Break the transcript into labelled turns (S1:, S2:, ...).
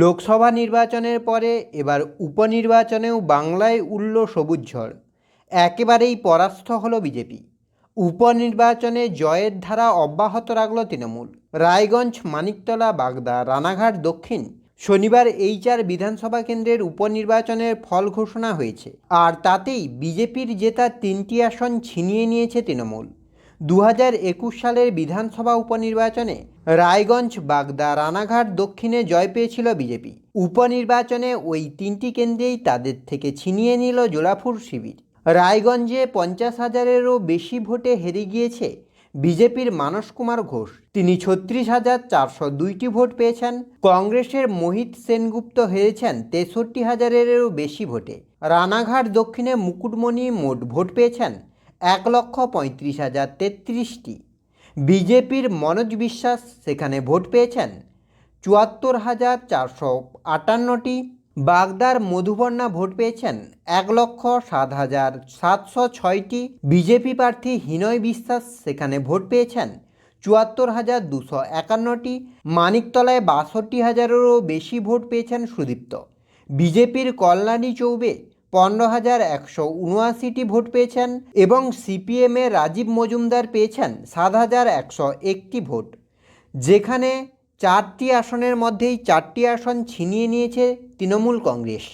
S1: লোকসভা নির্বাচনের পরে এবার উপনির্বাচনেও বাংলায় উঠল সবুজ ঝড়। একেবারেই পরাস্ত হলো বিজেপি। উপনির্বাচনে জয়ের ধারা অব্যাহত রাখল তৃণমূল। রায়গঞ্জ, মানিকতলা, বাগদা, রানাঘাট, দক্ষিণ শনিবার এই চার বিধানসভা কেন্দ্রের উপনির্বাচনের ফল ঘোষণা হয়েছে। আর তাতেই বিজেপির জেতা তিনটি আসন ছিনিয়ে নিয়েছে তৃণমূল। দু হাজার একুশ সালের বিধানসভা উপনির্বাচনে রায়গঞ্জ, বাগদা, রানাঘাট দক্ষিণে জয় পেয়েছিল বিজেপি। উপনির্বাচনে ওই তিনটি কেন্দ্রেই তাদের থেকে ছিনিয়ে নিল জোড়াফুর শিবির। রায়গঞ্জে পঞ্চাশ হাজারেরও বেশি ভোটে হেরে গিয়েছে বিজেপির মানস কুমার ঘোষ। তিনি ছত্রিশ হাজার চারশো দুইটি ভোট পেয়েছেন। কংগ্রেসের মোহিত সেনগুপ্ত হেরেছেন তেষট্টি হাজারেরও বেশি ভোটে। রানাঘাট দক্ষিণে মুকুটমণি মোট ভোট পেয়েছেন এক লক্ষ পঁয়ত্রিশ হাজার তেত্রিশটি। বিজেপির মনোজ বিশ্বাস সেখানে ভোট পেয়েছেন। চুয়াত্তর হাজার চারশো আটান্নটি। বাগদার মধুবর্ণা ভোট পেয়েছেন এক লক্ষ সাত হাজার সাতশো ছয়টি। বিজেপি প্রার্থী হিনয় বিশ্বাস সেখানে ভোট পেয়েছেন চুয়াত্তর হাজার দুশো একান্নটি। মানিকতলায় বাষট্টি হাজারেরও বেশি ভোট পেয়েছেন সুদীপ্ত। বিজেপির কল্যাণী চৌবে পনেরো হাজার একশো উনআশিটি ভোট পেয়েছেন এবং সিপিএমে রাজীব মজুমদার পেয়েছেন সাত হাজার একশো একটি ভোট, যেখানে চারটি আসনের মধ্যেই চারটি আসন ছিনিয়ে নিয়েছে তৃণমূল কংগ্রেস।